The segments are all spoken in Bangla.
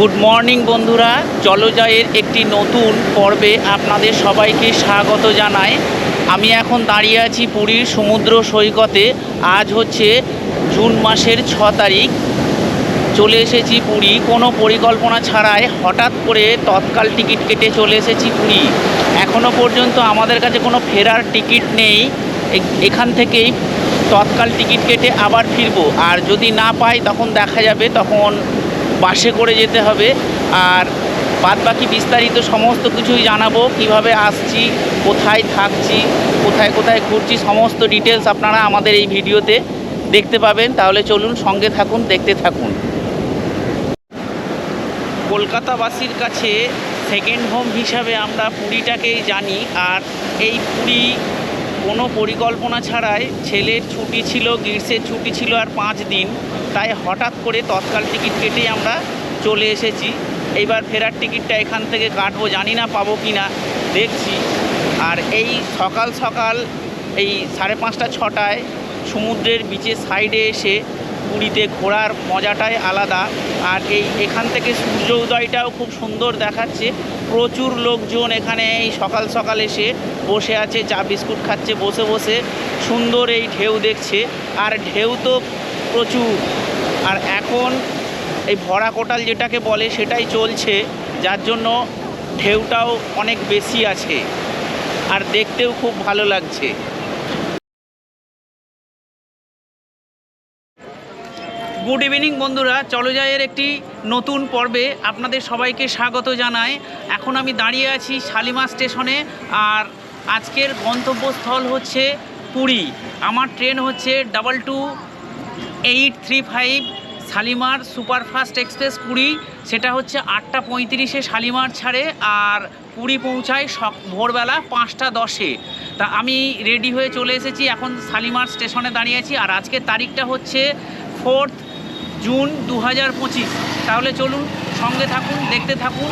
গুড মর্নিং বন্ধুরা। জলজয়ের একটি নতুন পর্বে আপনাদের সবাইকে স্বাগত জানাই। আমি এখন দাঁড়িয়ে আছি পুরীর সমুদ্র সৈকতে। আজ হচ্ছে জুন মাসের ছ তারিখ। চলে এসেছি পুরী। কোনো পরিকল্পনা ছাড়াই হঠাৎ করে তৎকাল টিকিট কেটে চলে এসেছি পুরী। এখনও পর্যন্ত আমাদের কাছে কোনো ফেরার টিকিট নেই। এখান থেকেই তৎকাল টিকিট কেটে আবার ফিরবো। আর যদি না পাই, তখন দেখা যাবে, তখন বাসে করে যেতে হবে। আর বাদ বাকি বিস্তারিত সমস্ত কিছুই জানাব। কীভাবে আসছি, কোথায় থাকছি, কোথায় কোথায় ঘুরছি, সমস্ত ডিটেলস আপনারা আমাদের এই ভিডিওতে দেখতে পাবেন। তাহলে চলুন সঙ্গে থাকুন, দেখতে থাকুন। কলকাতাবাসীর কাছে সেকেন্ড হোম হিসাবে আমরা পুরীটাকেই জানি। আর এই পুরী কোনো পরিকল্পনা ছাড়াই ছেলের ছুটি ছিল, গ্রীষ্মের ছুটি ছিল আর পাঁচ দিন। তাই হঠাৎ করে তৎকাল টিকিট কেটেই আমরা চলে এসেছি। এইবার ফেরার টিকিটটা এখান থেকে কাটবো, জানি না পাবো কি না, দেখছি। আর এই সকাল সকাল এই সাড়ে পাঁচটা, ছটায় সমুদ্রের বিচের সাইডে এসে পুরীতে ঘোরার মজাটাই আলাদা। আর এই এখান থেকে সূর্য উদয়টাও খুব সুন্দর দেখাচ্ছে। প্রচুর লোকজন এখানে এই সকাল সকাল এসে বসে আছে, চা, বিস্কুট খাচ্ছে, বসে বসে সুন্দর এই ঢেউ দেখছে। আর ঢেউ তো প্রচুর। আর এখন এই ভরা কোটাল যেটাকে বলে সেটাই চলছে, যার জন্য ঢেউটাও অনেক বেশি আছে। আর দেখতেও খুব ভালো লাগছে। গুড ইভিনিং বন্ধুরা চলজায়ের একটি নতুন পর্বে আপনাদের সবাইকে স্বাগত জানাই। এখন আমি দাঁড়িয়ে আছি শালিমা স্টেশনে, আর আজকের গন্তব্যস্থল হচ্ছে পুরী। আমার ট্রেন হচ্ছে double two eight three five Shalimar superfast express Puri, সেটা হচ্ছে আটটা পঁয়ত্রিশে শালিমার ছাড়ে আর পুরী পৌঁছায় সক, ভোরবেলা পাঁচটা দশে। তা আমি রেডি হয়ে চলে এসেছি, এখন শালিমার স্টেশনে দাঁড়িয়ে আছি আর আজকের তারিখটা হচ্ছে ফোর্থ জুন দু পঁচিশ। তাহলে চলুন সঙ্গে থাকুন, দেখতে থাকুন।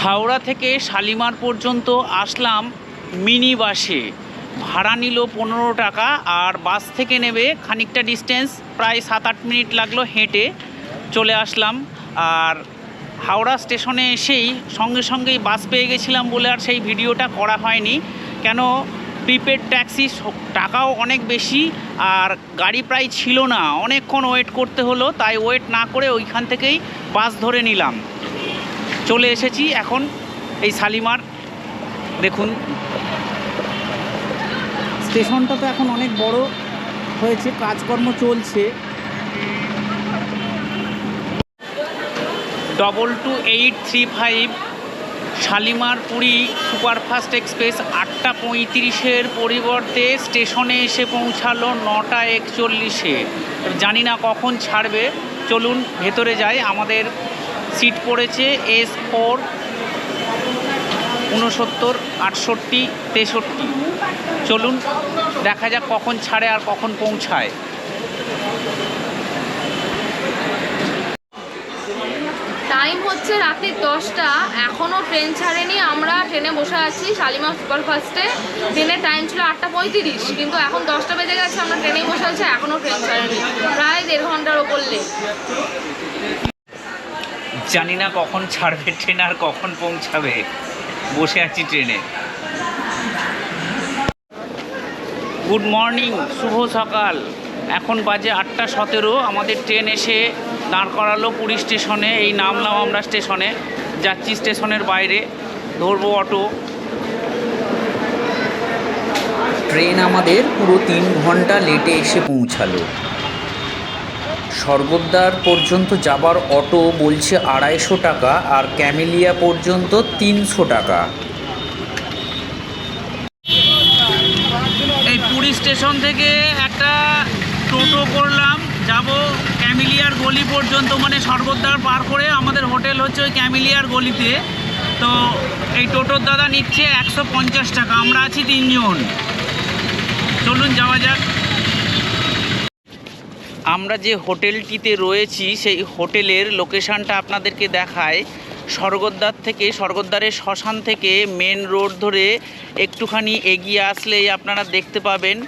হাওড়া থেকে শালিমার পর্যন্ত আসলাম। মিনি বাসে ভাড়া নিল পনেরো টাকা আর বাস থেকে নেবে খানিকটা ডিস্টেন্স, প্রায় সাত আট মিনিট লাগল হেঁটে চলে আসলাম। আর হাওড়া স্টেশনে এসেই সঙ্গে সঙ্গেই বাস পেয়ে গেছিলাম বলে আর সেই ভিডিওটা করা হয়নি। কেন? প্রিপেড ট্যাক্সি টাকাও অনেক বেশি আর গাড়ি প্রায় ছিল না। অনেকক্ষণ ওয়েট করতে হলো, তাই ওয়েট না করে ওইখান থেকেই বাস ধরে নিলাম। চলে এসেছি এখন এই শালিমার। দেখুন স্টেশনটা তো এখন অনেক বড় হয়েছে, কাজকর্ম চলছে। Double two eight three five Shalimar Puri superfast express আটটা পঁয়ত্রিশের পরিবর্তে স্টেশনে এসে পৌঁছালো নটা একচল্লিশে। জানি না কখন ছাড়বে। চলুন ভেতরে যাই। আমাদের সিট পড়েছে এস ফোর উনসত্তর আটষট্টি, তেষট্টি। চলুন দেখা যাক কখন ছাড়ে আর কখন পৌঁছায়। টাইম হচ্ছে রাত্রি দশটা। এখনও ট্রেন ছাড়েনি আমরা ট্রেনে বসে আছি শালিমা সুপারফাস্টে ট্রেনের টাইম ছিল আটটা পঁয়ত্রিশ কিন্তু এখন দশটা বেজে গেছে আমরা ট্রেনেই বসে আছি এখনও ট্রেন ছাড়েনি। প্রায় দেড় ঘণ্টার ওপর লেট জানি না কখন ছাড়বে ট্রেন আর কখন পৌঁছাবে। বসে আছি ট্রেনে গুড মর্নিং, শুভ সকাল। এখন বাজে আটটা সতেরো, আমাদের ট্রেন এসে দাঁড় করালো পুরী স্টেশনে, এই নামলাম আমরা স্টেশনে, যাচ্ছি স্টেশনের বাইরে, ধরবো অটো। ট্রেন আমাদের পুরো তিন ঘণ্টা লেটে এসে পৌঁছালো। স্বর্গদ্বার পর্যন্ত যাবার অটো বলছে আড়াইশো টাকা আর ক্যামেলিয়া পর্যন্ত তিনশো টাকা এই পুরী স্টেশন থেকে একটা টোটো করলাম। যাব ক্যামিলিয়ার গলি পর্যন্ত মানে স্বর্গদ্বার পার করে আমাদের হোটেল হচ্ছে ওই ক্যামিলিয়ার গলিতে। তো এই টোটোর দাদা নিচ্ছে একশো পঞ্চাশ টাকা, আমরা আছি তিনজন। চলুন যাওয়া যাক। আমরা যে হোটেলটিতে রয়েছি, সেই হোটেলের লোকেশানটা আপনাদেরকে দেখায় স্বর্গদ্বার থেকে, স্বর্গদ্বারের শ্মশান থেকে মেন রোড ধরে একটুখানি এগিয়ে আসলেই আপনারা দেখতে পাবেন।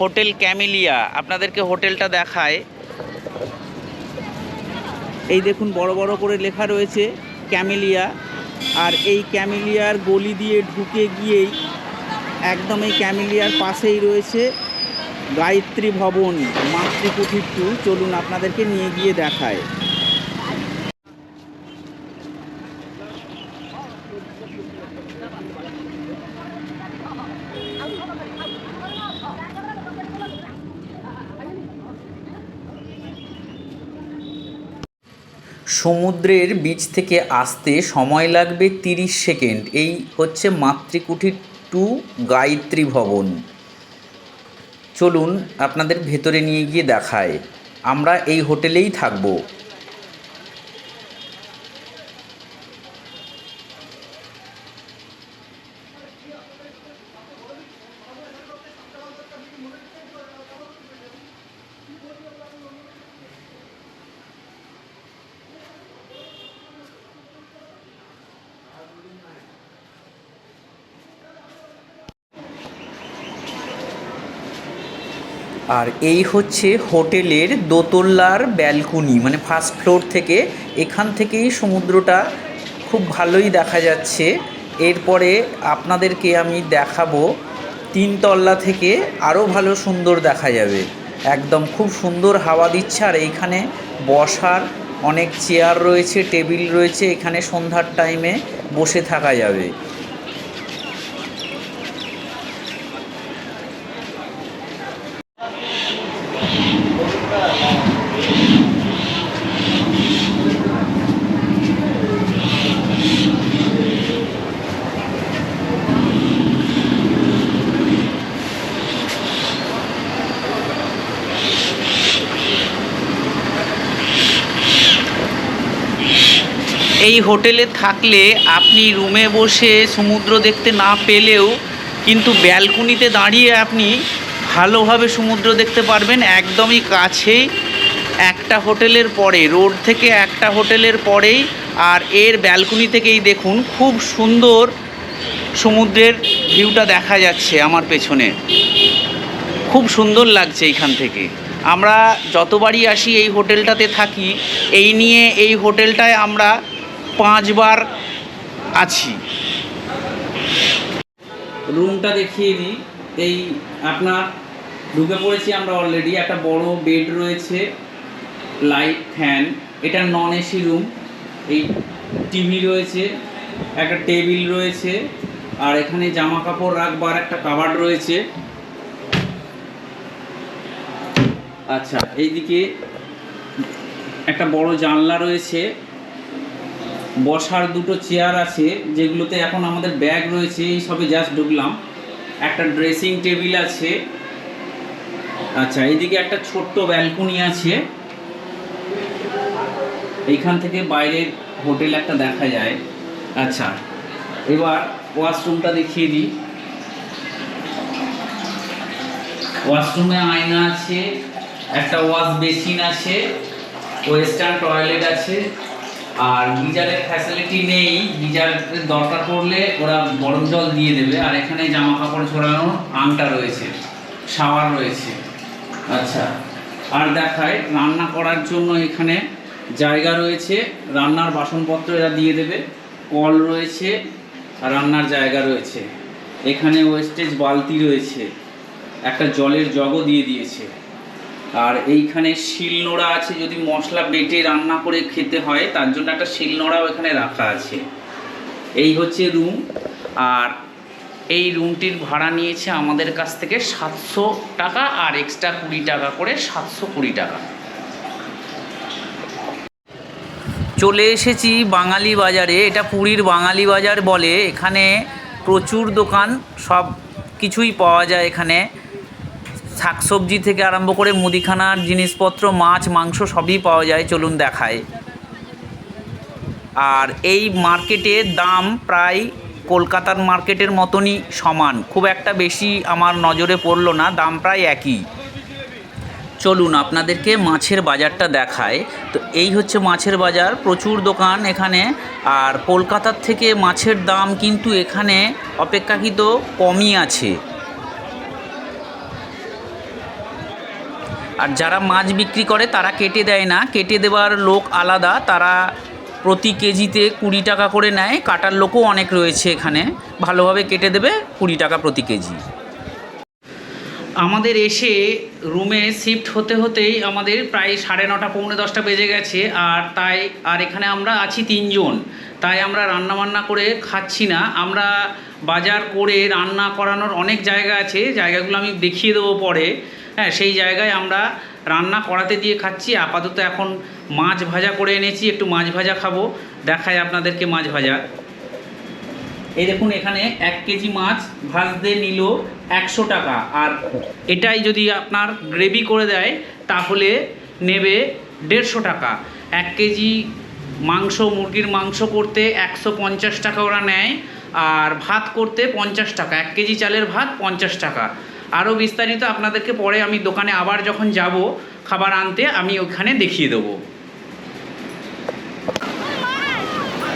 হোটেল ক্যামিলিয়া, আপনাদেরকে হোটেলটা দেখায়। এই দেখুন, বড় বড় করে লেখা রয়েছে ক্যামিলিয়া, আর এই ক্যামিলিয়ার গলি দিয়ে ঢুকে গিয়েই একদম এই ক্যামিলিয়ার পাশেই রয়েছে গায়ত্রী ভবন, মাতৃকুঠির টু চলুন আপনাদেরকে নিয়ে গিয়ে দেখায়। সমুদ্রের বীচ থেকে আসতে সময় লাগবে তিরিশ সেকেন্ড। এই হচ্ছে মাতৃকুঠির টু গায়ত্রী ভবন। চলুন আপনাদের ভেতরে নিয়ে গিয়ে দেখায়। আমরা এই হোটেলেই থাকব। আর এই হচ্ছে হোটেলের দোতলার ব্যালকনি মানে ফার্স্ট ফ্লোর থেকে এখান থেকেই সমুদ্রটা খুব ভালোই দেখা যাচ্ছে। এরপরে আপনাদেরকে আমি দেখাবো, তিনতলা থেকে আরও ভালো সুন্দর দেখা যাবে। একদম খুব সুন্দর হাওয়া দিচ্ছে, আর এইখানে বসার অনেক চেয়ার রয়েছে, টেবিল রয়েছে, এখানে সন্ধ্যার টাইমে বসে থাকা যাবে। এই হোটেলে থাকলে আপনি রুমে বসে সমুদ্র দেখতে না পেলেও কিন্তু ব্যালকনিতে দাঁড়িয়ে আপনি ভালোভাবে সমুদ্র দেখতে পারবেন। একদমই কাছেই একটা হোটেলের পরে, রোড থেকে একটা হোটেলের পরেই আর এর ব্যালকনি থেকেই দেখুন খুব সুন্দর সমুদ্রের ভিউটা দেখা যাচ্ছে আমার পেছনে। খুব সুন্দর লাগছে এইখান থেকে। আমরা যতবারই আসি এই হোটেলটাতে থাকি, এই নিয়ে এই হোটেলটায় আমরা পাঁচবার আছি। রুমটা দেখিয়ে দিই। এই আপনার ঢুকে পড়েছি আমরা অলরেডি একটা বড় বেড রয়েছে লাইট ফ্যান এটা নন এসি রুম এই টিভি রয়েছে, একটা টেবিল রয়েছে, আর এখানে জামা কাপড় রাখবার একটা কাবার রয়েছে। আচ্ছা এইদিকে একটা বড় জানলা রয়েছে। বসার দুটো চেয়ার আছে, যেগুলোতে এখন আমাদের ব্যাগ রয়েছে, এই সবে জাস্ট ঢুকলাম। একটা ড্রেসিং টেবিল আছে। আচ্ছা এইদিকে একটা ছোট্ট ব্যালকনি আছে। এইখান থেকে বাইরের হোটেল একটা দেখা যায়। আচ্ছা এবার ওয়াশরুমটা দেখিয়ে দিই। ওয়াশরুমে আয়না আছে, একটা ওয়াশ বেসিন আছে, ওয়েস্টার্ন টয়লেট আছে। আর গিজারের ফ্যাসিলিটি নেই গিজারের দরকার পড়লে ওরা গরম জল দিয়ে দেবে। আর এখানে জামা কাপড় ঝোলানোর আংটা রয়েছে, শাওয়ার রয়েছে। আচ্ছা আর দেখায় রান্না করার জন্য এখানে জায়গা রয়েছে, রান্নার বাসনপত্র এরা দিয়ে দেবে, কল রয়েছে আর রান্নার জায়গা রয়েছে। এখানে ওয়েস্টেজ বালতি রয়েছে, একটা জলের জগও দিয়ে দিয়েছে। আর এইখানে শিলনোড়া আছে, যদি মশলা বেটে রান্না করে খেতে হয়, তার জন্য একটা শিলনোড়াও এখানে রাখা আছে। এই হচ্ছে রুম আর এই রুমটির ভাড়া নিয়েছে আমাদের কাছ থেকে সাতশো টাকা আর এক্সট্রা কুড়ি টাকা করে সাতশো কুড়ি টাকা। চলে এসেছি বাঙালি বাজারে, এটা পুরীর বাঙালি বাজার বলে, এখানে প্রচুর দোকান, সব কিছুই পাওয়া যায় এখানে। শাকসবজি থেকে আরম্ভ করে মুদিখানার জিনিসপত্র, মাছ, মাংস সবই পাওয়া যায় চলুন দেখায়। আর এই মার্কেটের দাম প্রায় কলকাতার মার্কেটের মতনই সমান। খুব একটা বেশি আমার নজরে পড়ল না, দাম প্রায় একই। চলুন আপনাদেরকে মাছের বাজারটা দেখায়। তো এই হচ্ছে মাছের বাজার, প্রচুর দোকান এখানে। আর কলকাতার থেকে মাছের দাম কিন্তু এখানে অপেক্ষাকৃত কমই আছে। আর যারা মাছ বিক্রি করে, তারা কেটে দেয় না। কেটে দেওয়ার লোক আলাদা। তারা প্রতি কেজিতে কুড়ি টাকা করে নেয়। কাটার লোকও অনেক রয়েছে এখানে। ভালোভাবে কেটে দেবে কুড়ি টাকা প্রতি কেজি। আমাদের এসে রুমে শিফট হতে হতেই আমাদের প্রায় সাড়ে নটা, পৌনে দশটা বেজে গেছে। আর তাই, আর এখানে আমরা আছি তিনজন। তাই আমরা রান্না বান্না করে খাচ্ছি না। আমরা বাজার করে রান্না করানোর অনেক জায়গা আছে। জায়গাগুলো আমি দেখিয়ে দেবো পরে। হ্যাঁ সেই জায়গায় আমরা রান্না করাতে দিয়ে খাচ্ছি। আপাতত এখন মাছ ভাজা করে এনেছি, একটু মাছ ভাজা খাব। দেখায় আপনাদেরকে মাছ ভাজা। এই দেখুন, এখানে এক কেজি মাছ ভাজতে নিল একশো টাকা। আর এটাই যদি আপনার গ্রেভি করে দেয়, তাহলে নেবে দেড়শো টাকা। এক কেজি মাংস, মুরগির মাংস করতে একশো পঞ্চাশ টাকা ওরা নেয়, আর ভাত করতে পঞ্চাশ টাকা। এক কেজি চালের ভাত পঞ্চাশ টাকা। আরও বিস্তারিত আপনাদেরকে পরে আমি দোকানে আবার যখন যাব খাবার আনতে, আমি ওখানে দেখিয়ে দেবো।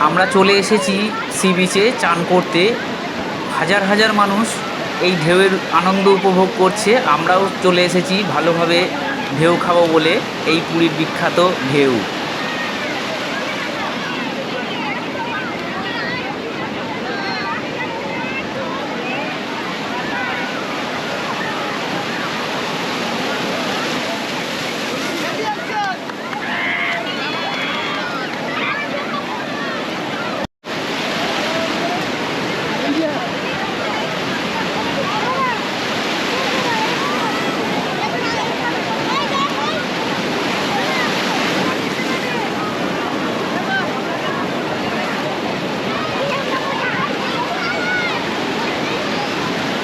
আমরা চলে এসেছি সি বিচে চান করতে। হাজার হাজার মানুষ এই ঢেউয়ের আনন্দ উপভোগ করছে। আমরাও চলে এসেছি ভালোভাবে ঢেউ খাব বলে। এই পুরীর বিখ্যাত ঢেউ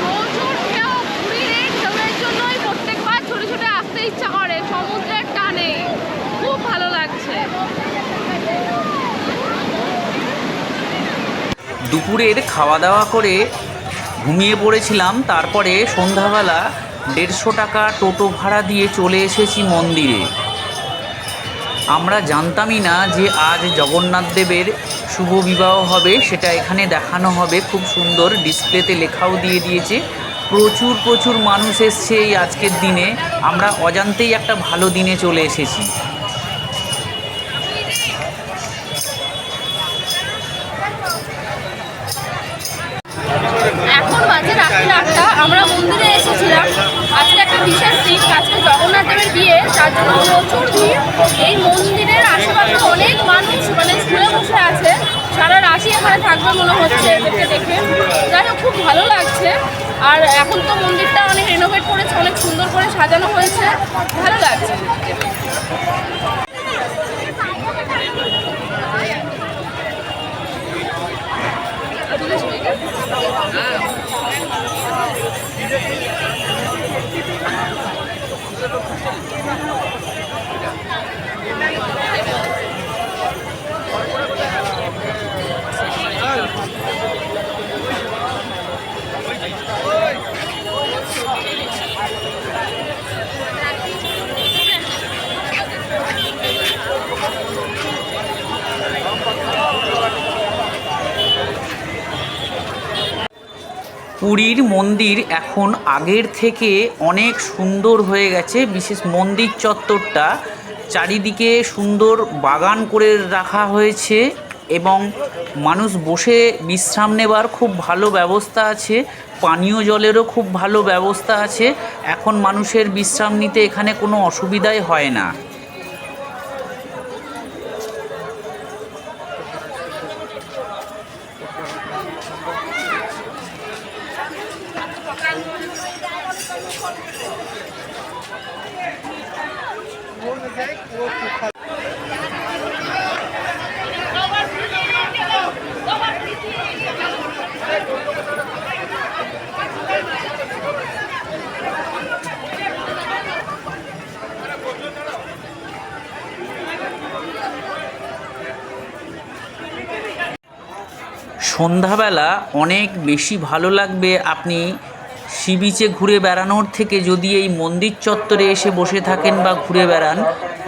প্রচুর ঢেউ পুরীর এই ঢেউয়ের জন্যই প্রত্যেকবার ছোটে ছোটে আসতে ইচ্ছা করে সমুদ্রের টানে খুব ভালো লাগছে দুপুরের খাওয়া দাওয়া করে ঘুমিয়ে পড়েছিলাম। তারপরে সন্ধ্যাবেলা দেড়শো টাকা টোটো ভাড়া দিয়ে চলে এসেছি মন্দিরে। আমরা জানতামই না যে আজ জগন্নাথ দেবের শুভ বিবাহ হবে, সেটা এখানে দেখানো হবে। খুব সুন্দর ডিসপ্লেতে লেখাও দিয়ে দিয়েছে। প্রচুর প্রচুর মানুষ এসছে এই আজকের দিনে। আমরা অজান্তেই একটা ভালো দিনে চলে এসেছি। প্রচুর ভিড়। এই মন্দিরের আশেপাশে অনেক মানুষ মানে স্কুলে বসে আছে। সারা রাশি এখানে থাকবে মনে হচ্ছে এদেরকে দেখে। যাই হোক, খুব ভালো লাগছে। আর এখন তো মন্দিরটা অনেক রেনোভেট করেছে, অনেক সুন্দর করে সাজানো হয়েছে। ভালো লাগছে। পুরীর মন্দির এখন আগের থেকে অনেক সুন্দর হয়ে গেছে। বিশেষ মন্দির চত্বরটা চারিদিকে সুন্দর বাগান করে রাখা হয়েছে এবং মানুষ বসে বিশ্রাম নেবার খুব ভালো ব্যবস্থা আছে। পানীয় জলেরও খুব ভালো ব্যবস্থা আছে। এখন মানুষের বিশ্রাম নিতে এখানে কোনো অসুবিধাই হয় না। সন্ধ্যাবেলা অনেক বেশি ভালো লাগবে। আপনি সি বিচে ঘুরে বেড়ানোর থেকে যদি এই মন্দির চত্বরে এসে বসে থাকেন বা ঘুরে বেড়ান,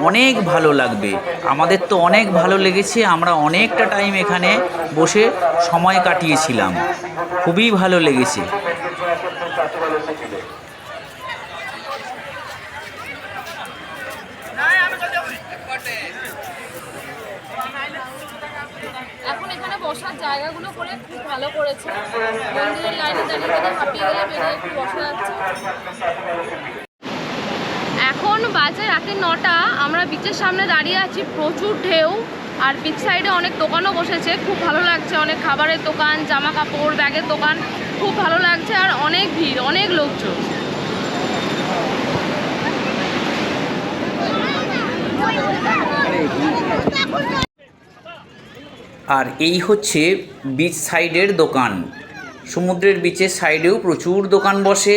অনেক ভালো লাগবে। আমাদের তো অনেক ভালো লেগেছে, আমরা অনেকটা টাইম এখানে বসে সময় কাটিয়েছিলাম। খুবই ভালো লেগেছে। ভালো করেছে। মন্দিরের লাইনে দাঁড়িয়ে হাঁপিয়ে গেলে বেরিয়ে একটু বসা যাচ্ছে। এখন বাজে রাতে নটা, আমরা বিচের সামনে দাঁড়িয়ে আছি, প্রচুর ঢেউ, আর বিচ সাইডে অনেক দোকানও বসেছে। খুব ভালো লাগছে, অনেক খাবারের দোকান জামা কাপড় ব্যাগের দোকান, খুব ভালো লাগছে, আর অনেক ভিড়, অনেক লোকজন। আর এই হচ্ছে বিচ সাইডের দোকান সমুদ্রের বিচের সাইডেও প্রচুর দোকান বসে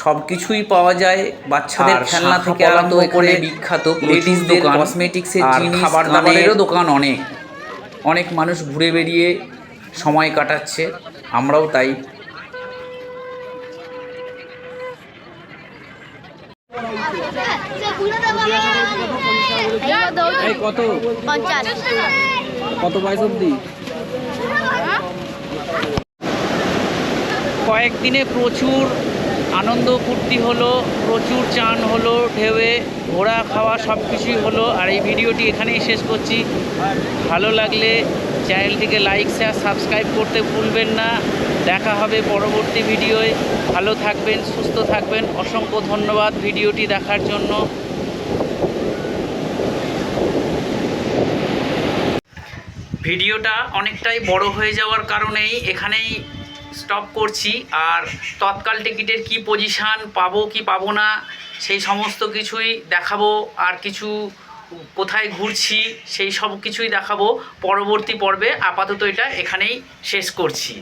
সব কিছুই পাওয়া যায় বাচ্চাদের খেলনা থেকে আরম্ভ করে বিখ্যাত লেডিস দোকান, কসমেটিক্সের জিনিস খাবার দাবারেরও দোকান অনেক অনেক মানুষ ঘুরে বেরিয়ে সময় কাটাচ্ছে আমরাও তাই এই কত পঞ্চাশ কত পয়সা অব্দি কয়েকদিনে প্রচুর আনন্দ ফুর্তি হলো, প্রচুর চান হলো, ঢেউয়ে ঘোরা খাওয়া সব কিছুই হলো, আর এই ভিডিওটি এখানেই শেষ করছি। ভালো লাগলে চ্যানেলটিকে লাইক শেয়ার সাবস্ক্রাইব করতে ভুলবেন না। দেখা হবে পরবর্তী ভিডিওয়। ভালো থাকবেন, সুস্থ থাকবেন। অসংখ্য ধন্যবাদ ভিডিওটি দেখার জন্য। ভিডিওটা অনেকটাই বড় হয়ে যাওয়ার কারণেই এখানেই স্টপ করছি। আর তৎকাল টিকিটের কি পজিশান পাবো কি পাবো না, সেই সমস্ত কিছুই দেখাবো। আর কিছু কোথায় ঘুরছি, সেই সব কিছুই দেখাবো। পরবর্তী পর্বে আপাতত এটা এখানেই শেষ করছি।